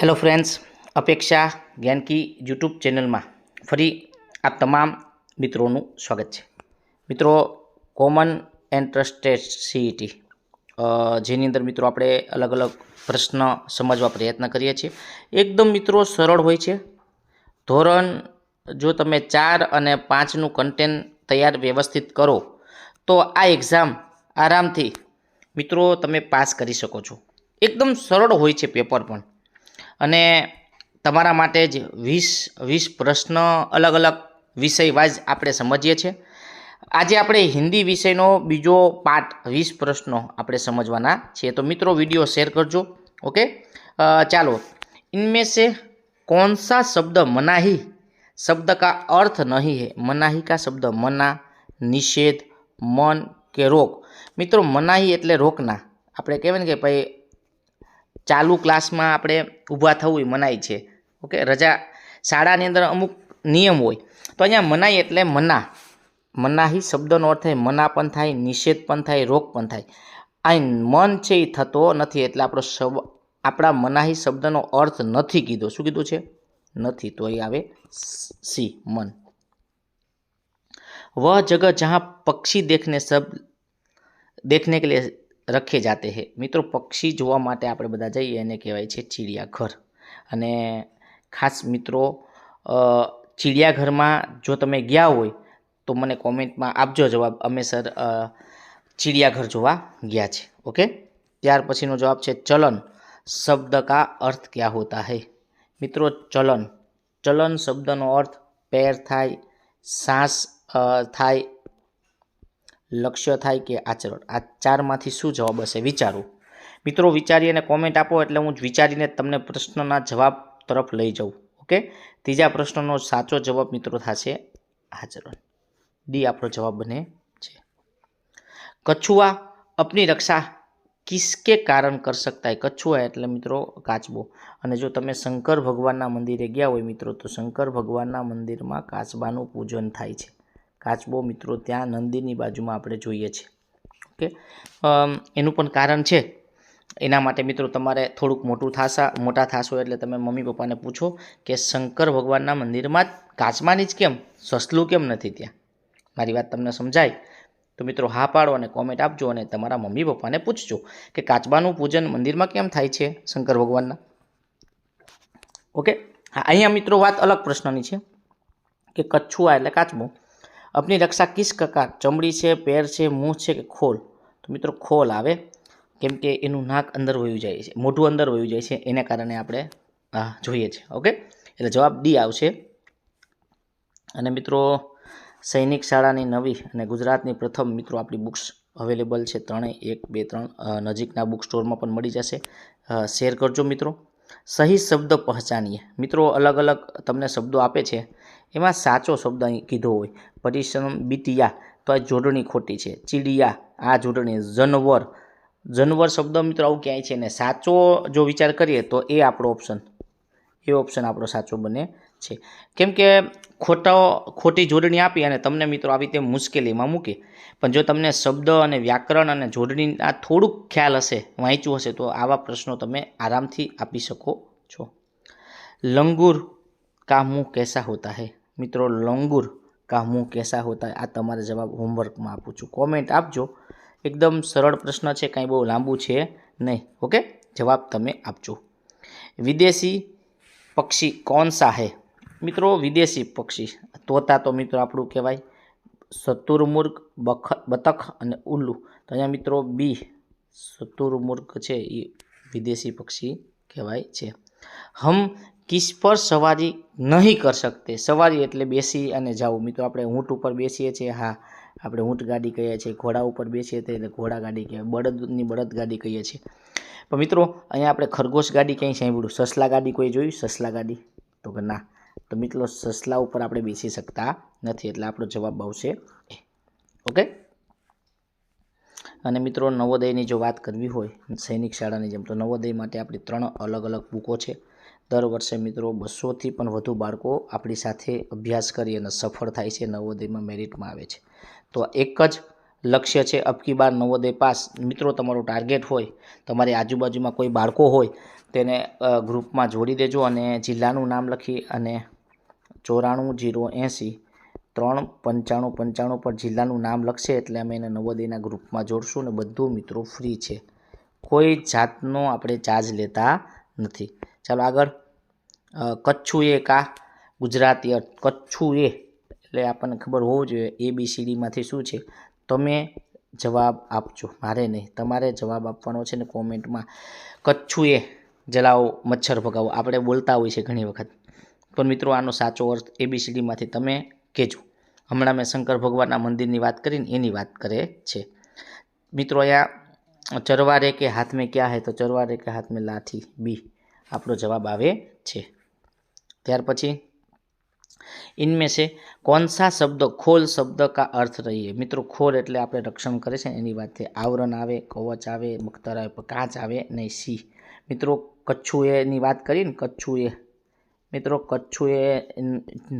Hello friends અપેક્ષા Gyanki YouTube ચેનલમાં ફરી આપ તમામ મિત્રોનું સ્વાગત છે. મિત્રો કોમન એન્ટ્રસ્ટેડ સીઈટી જેની અંદર મિત્રો આપણે અલગ અલગ પ્રશ્ન સમજવા પ્રયત્ન કરીએ છીએ. એકદમ મિત્રો સરળ હોય છે. ધોરણ, જો તમે ચાર અને પાંચનું કન્ટેન્ટ તૈયાર વ્યવસ્થિત કરો, તો આ એક્ઝામ આરામથી મિત્રો તમે પાસ કરી શકો છો. એકદમ સરળ હોય છે પેપર પણ. અને તમારા માટે જ વીસ વીસ પ્રશ્ન અલગ અલગ વિષય વાઇઝ આપણે સમજીએ છીએ આજે આપણે હિન્દી વિષયનો બીજો પાઠ વીસ પ્રશ્નો આપણે સમજવાના છીએ તો મિત્રો વિડીયો શેર કરજો ઓકે અ, ચાલો इनमें से कौन सा शब्द मनाही शब्द का अर्थ नहीं है मनाही का शब्द मना નિષેધ મન કે રોક મિત્રો મનાહી એટલે રોકના આપણે કહેવાય ને કે ભાઈ ચાલુ ક્લાસમાં આપણે ઊભા થવું એ મનાઈ છે ઓકે રજા શાળાની અંદર અમુક નિયમ હોય તો અહીંયા મનાઈ એટલે મના મનાહી શબ્દનો અર્થ થાય મના પણ થાય નિષેધ પણ થાય રોક પણ થાય આ મન છે એ થતો નથી એટલે આપણો શબ આપણા મનાહી શબ્દનો અર્થ નથી કીધો શું કીધું છે નથી તો અહીં આવે સી મન वह जगह जहाँ पक्षी देखने सब देखने के लिए રખે જાતે હે. મિત્રો, પક્ષી જોવા માટે આપણે બધા જઈએ એને કહેવાય છે ચિડિયાઘર. અને ખાસ મિત્રો ચિડિયાઘરમાં જો તમે ગયા હોય, તો મને કોમેન્ટમાં આપજો જવાબ. અમે સર ચિડિયાઘર જોવા ગયા છે. ઓકે? ત્યાર પછીનો જવાબ છે ચલન. શબ્દ કા અર્થ ક્યાં હોતા હૈ? મિત્રો, ચલન. ચલન શબ્દનો અર્થ, પેર થાય, સાસ થાય લક્ષ્ય થાય કે આચરણ. આ ચારમાંથી શું જવાબ હશે? વિચારો. મિત્રો, વિચારી અને કોમેન્ટ આપો એટલે હું વિચારીને તમને પ્રશ્નના જવાબ તરફ લઈ જાઉં. ઓકે? ત્રીજા પ્રશ્નનો સાચો જવાબ, મિત્રો, થશે આચરણ. ડી આપણો જવાબ બને છે. કછુઆ અપની રક્ષા કિસકે કારણ કર શકતા હે? કછુઆ એટલે, મિત્રો, કાચબો. અને જો તમે શંકર ભગવાનના મંદિરે ગયા હોય, મિત્રો, તો શંકર ભગવાનના મંદિરમાં કાચબાનું પૂજન થાય છે. કાચબો મિત્રો ત્યાં નંદીની બાજુમાં આપણે જોઈએ છીએ. ઓકે? એનું પણ કારણ છે. એના માટે મિત્રો તમારે થોડુંક મોટું થાશા, મોટા થાશો એટલે તમે મમ્મી પપ્પાને પૂછો કે શંકર ભગવાનના મંદિરમાં જ કાચબાની જ કેમ? સસલું કેમ નથી ત્યાં? મારી વાત તમને સમજાય? તો મિત્રો હા પાડો અને કોમેન્ટ આપજો અને તમારા મમ્મી પપ્પાને પૂછજો કે કાચબાનું પૂજન મંદિરમાં કેમ થાય છે શંકર ભગવાનના? ઓકે? હા, અહીંયા મિત્રો વાત અલગ પ્રશ્નની છે કે કચ્છુઆ એટલે કાચબો. અપની રક્ષા કિસ કકાર ચમડી છે, પેર છે મોં છે કે ખોલ? તો મિત્રો ખોલ આવે. કેમ કે એનું નાક અંદર વયું જાય છે, મોઢું અંદર વયું જાય છે, એને કારણે આપણે જોઈએ છે, ઓકે? એટલે જવાબ ડી આવશે. અને મિત્રો, સૈનિક શાળાની નવી અને ગુજરાતની પ્રથમ મિત્રો આપણી બુક્સ અવેલેબલ છે, ત્રણેય, એક, બે, ત્રણ નજીકના બુક સ્ટોરમાં પણ મળી જશે. શેર કરજો મિત્રો. સહી શબ્દ પહચાનીએ મિત્રો અલગ અલગ તમને શબ્દો આપે છે. એમાં સાચો શબ્દ અહીં કીધો હોય. પરિશ્રમ બીતિયા તો આ જોડણી ખોટી છે. ચીડિયા, આ જોડણી જનવર. જનવર શબ્દ મિત્રો આવું ક્યાંય છે ને? સાચો જો વિચાર કરીએ તો એ આપણો ઓપ્શન એ ઓપ્શન આપણો સાચો બને છે. કેમ કે ખોટો, ખોટી જોડણી આપી અને તમને મિત્રો આવી રીતે મુશ્કેલીમાં મૂકે. પણ જો તમને શબ્દ અને વ્યાકરણ અને જોડણીના થોડુંક ખ્યાલ હશે, વાંચ્યું હશે, તો આવા પ્રશ્નો તમે આરામથી આપી શકો છો. લંગુર કા મુંહ કેસા હોતા હૈ? મિત્રો, લંગુર કા હું કેસા હોતા? આ તમારે જવાબ હોમવર્કમાં આપું છું. કોમેન્ટ આપજો. એકદમ સરળ પ્રશ્ન છે, કાંઈ બહુ લાંબુ છે નહીં, ઓકે? જવાબ તમે આપજો. વિદેશી પક્ષી કોણ સા હે મિત્રો, વિદેશી પક્ષી. તોતા તો મિત્રો આપણું કહેવાય શતુરમુર્ગ બખ, બતખ અને ઉલ્લુ. તો અહીંયા મિત્રો બી શતુરમુર્ગ છે એ વિદેશી પક્ષી કહેવાય છે. હમ કિસ પર સવારી નહીં કરી શકતે. સવારી એટલે બેસી અને જવું મિત્રો આપણે ઊંટ ઉપર બેસીએ છીએ. હા, આપણે ઊંટ ગાડી કહીએ છીએ. ઘોડા ઉપર બેસીએ છીએ એટલે ઘોડા ગાડી કહેવાય. બળદની બળદ ગાડી કહીએ છીએ. પણ મિત્રો, અહીંયા આપણે ખરગોશ ગાડી ક્યાંય સાંભળ્યું? સસલા ગાડી કોઈ જોયું? સસલા ગાડી? તો કે ના. તો મિત્રો, સસલા ઉપર આપણે બેસી શકતા નથી એટલે આપણો જવાબ આવશે ઓકે? અને મિત્રો, નવોદયની જો વાત કરવી હોય, સૈનિક શાળાની જેમ, તો નવોદય માટે આપણી ત્રણ અલગ અલગ બુકો છે. દર વર્ષે મિત્રો બસોથી પણ વધુ બાળકો આપણી સાથે અભ્યાસ કરી અને સફળ થાય છે, નવોદયમાં મેરિટમાં આવે છે. તો એક જ લક્ષ્ય છે અબકી બાર નવોદય પાસ. મિત્રો, તમારો ટાર્ગેટ હોય, તમારી આજુબાજુમાં કોઈ બાળકો હોય, તેને ગ્રુપમાં જોડી દેજો અને જિલ્લાનું નામ લખી અને ચોરાણું જીરો એંસી ત્રણ પંચાણું પંચાણું પર જિલ્લાનું નામ લખશે એટલે અમે એને નવોદયના ગ્રુપમાં જોડશું ને બધું મિત્રો ફ્રી છે. કોઈ જાતનો આપણે ચાર્જ લેતા નથી. ચાલો આગળ કચ્છું એ કા? ગુજરાતી અર્થ કચ્છું એ એટલે આપણને ખબર હોવું જોઈએ એ, બી, સી ડીમાંથી શું છે. તમે જવાબ આપજો. મારે નહીં. તમારે જવાબ આપવાનો છે ને કોમેન્ટમાં. કચ્છું એ જલાવો, મચ્છર ભગાવો. આપણે બોલતા હોય છે ઘણી વખત. પણ મિત્રો, આનો સાચો અર્થ એબીસીડીમાંથી તમે કહેજો. હમણાં મેં શંકર ભગવાનના મંદિરની વાત કરીને એની વાત કરે છે. મિત્રો, અહીંયા ચરવારે કે હાથ મેં ક્યાં હે? તો ચરવારે કે હાથ મેં લાઠી. બી. આપણો જવાબ આવે છે. ત્યાર પછી ઇનમે સે કોણસા શબ્દ ખોલ શબ્દ કા અર્થ રહીએ? મિત્રો, ખોલ એટલે આપણે રક્ષણ કરે છે, એની વાત છે આવરણ આવે, કવચ આવે મખતર આવે કાચ આવે નહીં સી મિત્રો કચ્છું એની વાત કરીને કચ્છું એ મિત્રો કચ્છું એ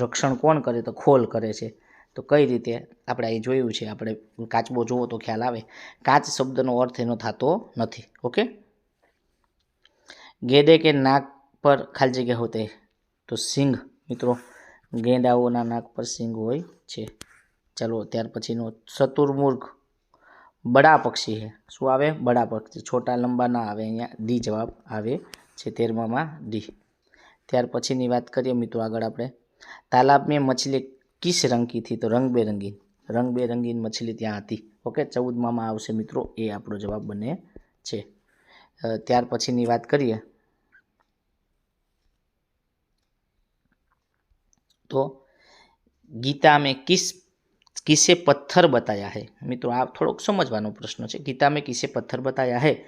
રક્ષણ કોણ કરે? તો ખોલ કરે છે. તો કઈ રીતે? આપણે અહીં જોયું છે, આપણે કાચબો જુઓ તો ખ્યાલ આવે. કાચ શબ્દનો અર્થ એનો થતો નથી, ઓકે? ગેદે કે નાક પર ખાલી જગ્યા હોતે? તો સિંગ, મિત્રો, ગેંડાઓના નાક પર સિંગ હોય છે. ચાલો, ત્યાર પછીનો ચતુર્મુર્ગ. બડા પક્ષી છે શું આવે? બડા પક્ષી. છોટા લંબા ના આવે, અહીંયા ડી જવાબ આવે છે તેરમામાં ડી. ત્યાર પછીની વાત કરીએ મિત્રો આગળ આપણે. તાલાબ મેં મછલી કિસ રંગી થી? તો રંગબેરંગી. રંગબેરંગીન મછલી ત્યાં હતી. ઓકે, ચૌદમામાં આવશે મિત્રો. એ આપણો જવાબ બને છે. ત્યાર પછીની વાત કરીએ. તો ગીતા મેં કિસ, કિસે પથ્થર बताया હે? મિત્રો, આ થોડોક સમજવાનો પ્રશ્ન છે. ગીતા મેં કિસે પથ્થર બતાયા હે?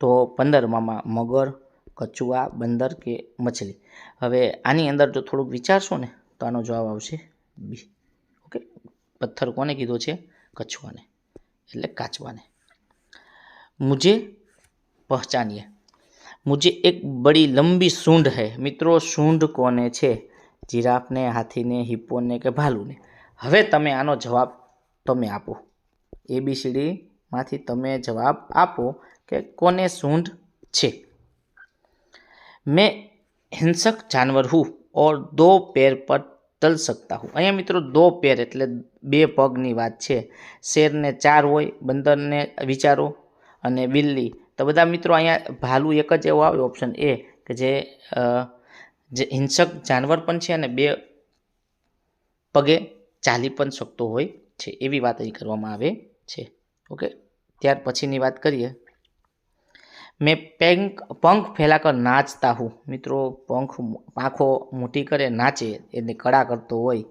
તો પંદરમાં મગર, કચુઆ, બંદર કે મછલી. હવે આની અંદર જો થોડુંક વિચારશો ને, તો આનો જવાબ આવશે બી. ઓકે? પથ્થર કોને કીધો છે? કચુઆને. એટલે કાચવાને મુજે પહચાનીએ. મુજે એક બડી લંબી સૂંઢ હૈ. મિત્રો, સૂંઢ કોને છે? જિરાફને, હાથીને, હિપ્પોને કે ભાલુને? હવે તમે આનો જવાબ તમે આપો. એબીસીડીમાંથી તમે જવાબ આપો કે કોને સૂંઢ છે? મેં હિંસક જાનવર હું ઓર દો પેર પર તલ શકતા હું. અહીંયા મિત્રો દો પેર એટલે બે પગની વાત છે. શેરને ચાર હોય, બંદરને વિચારો અને બિલ્લી. તો બધા મિત્રો અહીંયા ભાલુ એક જ એવો આવ્યો ઓપ્શન એ કે જે જે હિંસક જાનવર પણ છે અને બે પગે ચાલી પણ શકતો હોય છે, એવી વાત અહીં કરવામાં આવે છે. ઓકે, ત્યાર પછીની વાત કરીએ. મેં પેંક, પંખ ફેલાકર નાચતા હું. મિત્રો, પંખ પાંખો મોટી કરે, નાચે, એને કળા કરતો હોય,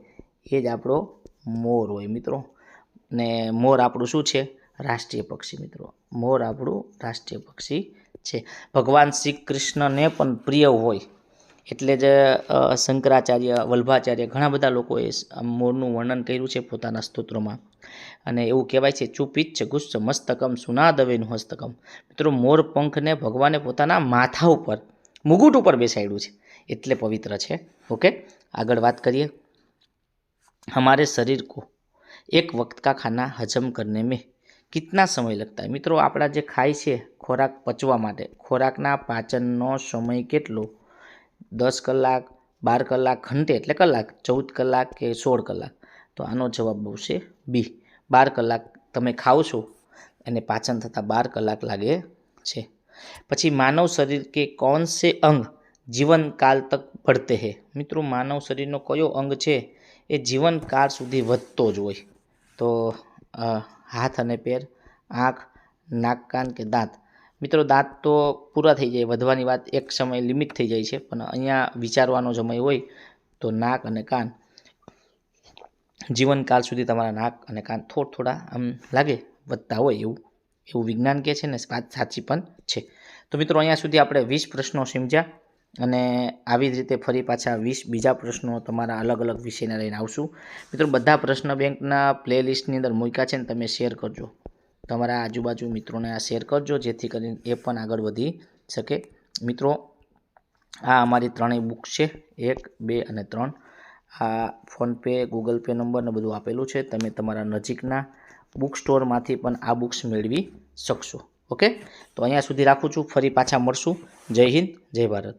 એ જ આપણો મોર હોય, મિત્રો. ને મોર આપણું શું છે? રાષ્ટ્રીય પક્ષી, મિત્રો. મોર આપણું રાષ્ટ્રીય પક્ષી છે. ભગવાન શ્રી કૃષ્ણને પણ પ્રિય હોય. એટલે જ અ, શંકરાચાર્ય વલ્ભાચાર્ય ઘણા બધા લોકોએ સ- આ મોરનું વર્ણન કર્યું છે પોતાના સ્તોત્રોમાં અને એવું કહેવાય છે ચુપિચ્છ ગુસ્સ મસ્તકમ સુનાદવેનું હસ્તકમ મિત્રો મોર પંખને ભગવાને પોતાના માથા ઉપર મુગુટ ઉપર બેસાડ્યું છે એટલે પવિત્ર છે ઓકે આગળ વાત કરીએ हमारे शरीर को એક વખત કા ખાના હજમ કરને મેં કિતના સમય લગતા હૈ મિત્રો આપણા જે ખાય છે ખોરાક પચવા માટે ખોરાકના પાચનનો સમય કેટલો દસ કલાક, બાર કલાક, ઘંટે એટલે કલાક, ચૌદ કલાક કે સોળ કલાક. તો આનો જવાબ આવશે બી બાર કલાક તમે ખાઓ છો અને પાચન થતાં બાર કલાક લાગે છે. પછી માનવ શરીર કે કોણ સે અંગ જીવનકાલ તક ભળતે હે? મિત્રો, માનવ શરીરનો કયો અંગ છે એ જીવનકાળ સુધી વધતો જ હોય. તો હાથ અને પેર, આંખ, નાક, કાન કે દાંત મિત્રો, દાંત તો પૂરા થઈ જાય, વધવાની વાત એક સમય લિમિટ થઈ જાય છે, પણ અહીંયા વિચારવાનો સમય હોય તો નાક અને કાન. જીવનકાળ સુધી તમારા નાક અને કાન થોડા થોડા આમ લાગે, વધતા હોય એવું એવું વિજ્ઞાન કહે છે ને, વાત સાચી પણ છે. તો મિત્રો, અહીંયા સુધી આપણે વીસ પ્રશ્નો સમજ્યા અને આવી જ રીતે ફરી પાછા વીસ બીજા પ્રશ્નો તમારા અલગ અલગ વિષયને લઈને આવશું. મિત્રો, બધા પ્રશ્ન બેંકના પ્લેલિસ્ટની અંદર મૂક્યા છે ને, તમે શેર કરજો. તમારા આજુબાજુ મિત્રોને આ શેર કરજો, જેથી કરીને એ પણ આગળ વધી શકે. મિત્રો, આ અમારી ત્રણેય બુક છે, એક, બે અને ત્રણ. આ ફોનપે ગૂગલ પે નંબર ને બધું આપેલું છે. તમે તમારા નજીકના બુક સ્ટોરમાંથી પણ આ બુક્સ મેળવી શકશો. ઓકે તો અહીંયા સુધી રાખું છું. ફરી પાછા મળશું. જય હિન્દ, જય ભારત.